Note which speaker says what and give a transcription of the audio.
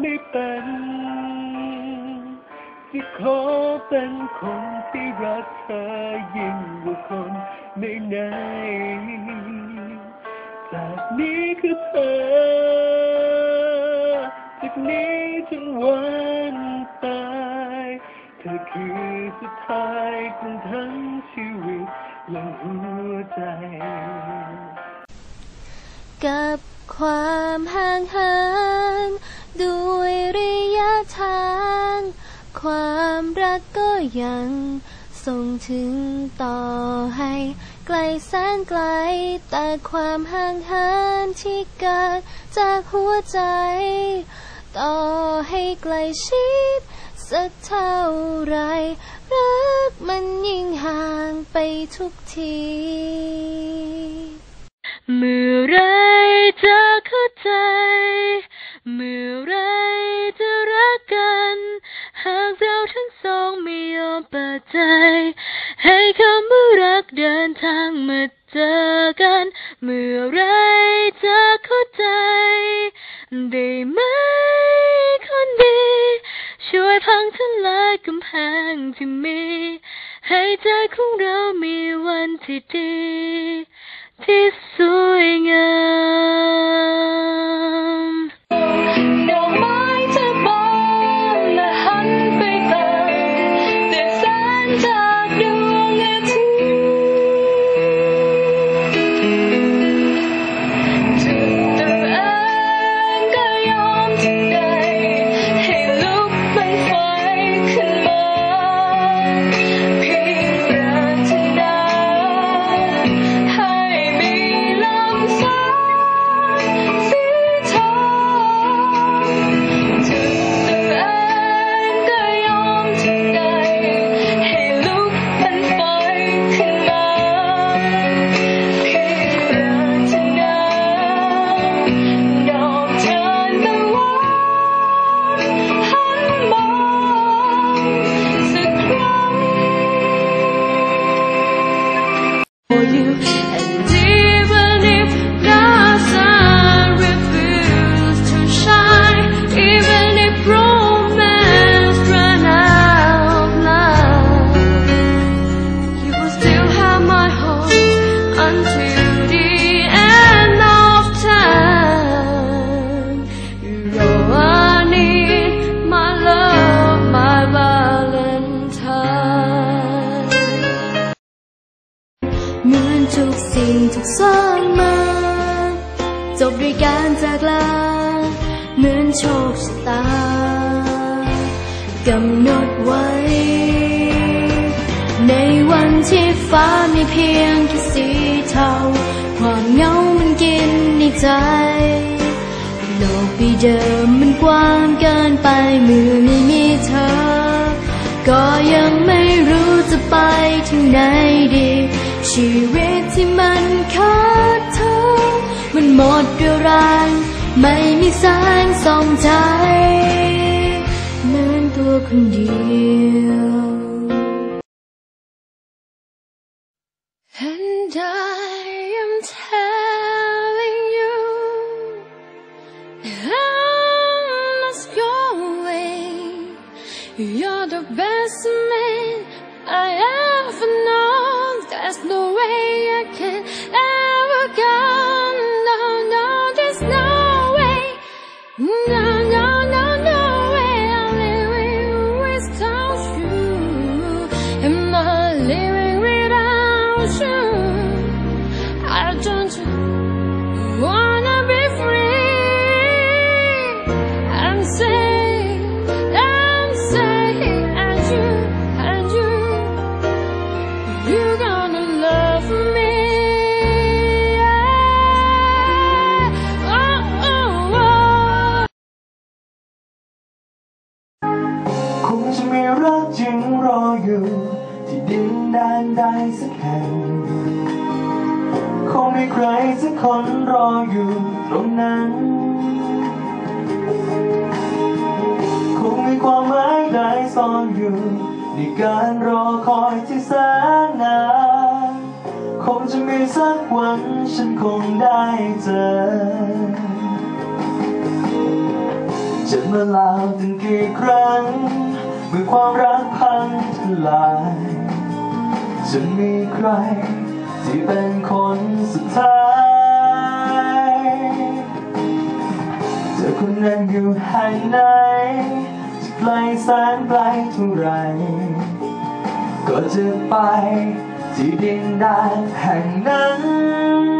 Speaker 1: ไม่เป็น
Speaker 2: ที่ขอเป็นคนที่รักเธอยิ่งกว่าคนไหนไหนจากนี้คือเธอจากนี้จนวันตาย เธอคือสุดท้ายของทั้งชีวิตและหัวใจ
Speaker 1: กับความห่างเหิน ด้วยระยะทาง ความรักก็ยังส่งถึงต่อให้ ไกลแสนไกล แต่ความห่างหินที่เกิดจากหัวใจ ต่อให้ไกลชิดสักเท่าไร รักมันยิ่งห่างไปทุกที เมื่อไรจะเข้าใจ เมื่อไรจะรักกัน หากเราทั้งสองไม่ยอมเปิดใจ ให้คำว่ารักเดินทางมาเจอกัน เมื่อไรจะเข้าใจ ได้ไหมคนดี ช่วยพังทลายกำแพงที่มี ให้ใจของเรามีวันที่ดี ที่สวยงาม กำหนดไว้ ในวันที่ฟ้ามีเพียงแค่สีเทา ความเหงามันกินในใจ โลกใบเดิมมันกว้างเกินไปเมื่อไม่มีเธอ ก็ยังไม่รู้จะไปถึงไหนดี ชีวิตที่มันขาดเธอ มันหมดเรี่ยวแรง ไม่มีแสงส่องใจเหมือนตัว คนเดียว And I am telling you I'm not going You're the best man I ever known There's no way I can
Speaker 3: รักจึงรออยู่ ที่ดินแดนใดสักแห่งคงมีใครสักคนรออยู่ตรงนั้น คงมีความหมายใดซ่อนอยู่ ในการรอคอยที่แสนนานคงจะมีสักวันฉันคงได้เจอจะมาลาวถึงกี่ครั้ง เมื่อความรักพังทลายจะมีใคร ที่เป็นคนสุดท้ายเธอคนนั้นอยู่แห่งไหนจะไกลแสนไกลเท่าไร ก็จะไปที่ดินแดนแห่งนั้น